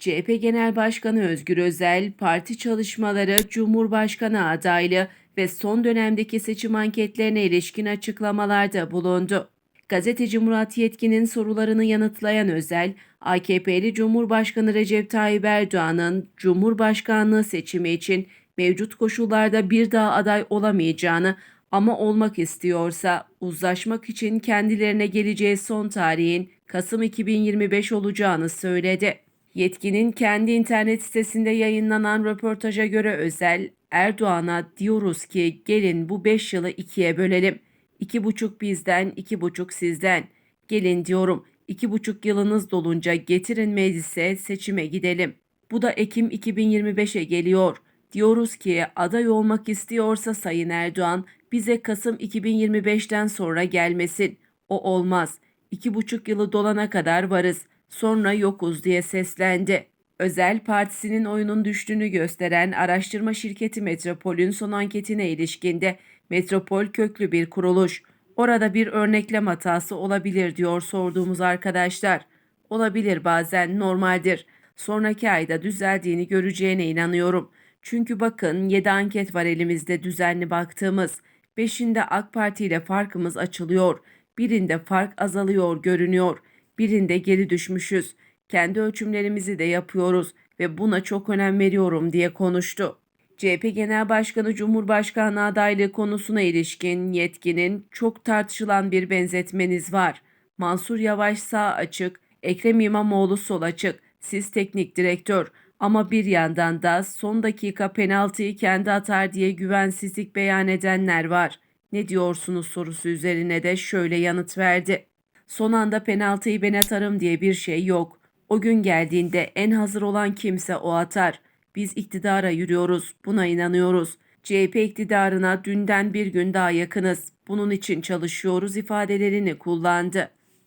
CHP Genel Başkanı Özgür Özel, parti çalışmaları, Cumhurbaşkanı adaylığı ve son dönemdeki seçim anketlerine ilişkin açıklamalarda bulundu. Gazeteci Murat Yetkin'in sorularını yanıtlayan Özel, AKP'li Cumhurbaşkanı Recep Tayyip Erdoğan'ın Cumhurbaşkanlığı seçimi için mevcut koşullarda bir daha aday olamayacağını ama olmak istiyorsa uzlaşmak için kendilerine geleceği son tarihin Kasım 2025 olacağını söyledi. Yetkinin kendi internet sitesinde yayınlanan röportaja göre özel, Erdoğan'a diyoruz ki gelin bu 5 yılı ikiye bölelim. İki buçuk bizden, iki buçuk sizden. Gelin diyorum, iki buçuk yılınız dolunca getirin meclise seçime gidelim. Bu da Ekim 2025'e geliyor. Diyoruz ki aday olmak istiyorsa Sayın Erdoğan bize Kasım 2025'ten sonra gelmesin. O olmaz. İki buçuk yılı dolana kadar varız. Sonra yokuz diye seslendi. Özel Partisi'nin oyunun düştüğünü gösteren araştırma şirketi Metropol'ün son anketine ilişkinde Metropol köklü bir kuruluş. Orada bir örneklem hatası olabilir diyor sorduğumuz arkadaşlar. Olabilir bazen normaldir. Sonraki ayda düzeldiğini göreceğine inanıyorum. Çünkü bakın 7 anket var elimizde düzenli baktığımız. 5'inde AK Parti ile farkımız açılıyor. Birinde fark azalıyor görünüyor. Birinde geri düşmüşüz. Kendi ölçümlerimizi de yapıyoruz ve buna çok önem veriyorum diye konuştu. CHP Genel Başkanı Cumhurbaşkanı adaylığı konusuna ilişkin yetkinin çok tartışılan bir benzetmeniz var. Mansur Yavaş sağ açık, Ekrem İmamoğlu sol açık, siz teknik direktör ama bir yandan da son dakika penaltıyı kendi atar diye güvensizlik beyan edenler var. Ne diyorsunuz sorusu üzerine de şöyle yanıt verdi. Son anda penaltıyı ben atarım diye bir şey yok. O gün geldiğinde en hazır olan kimse o atar. Biz iktidara yürüyoruz, buna inanıyoruz. CHP iktidarına dünden bir gün daha yakınız. Bunun için çalışıyoruz ifadelerini kullandı.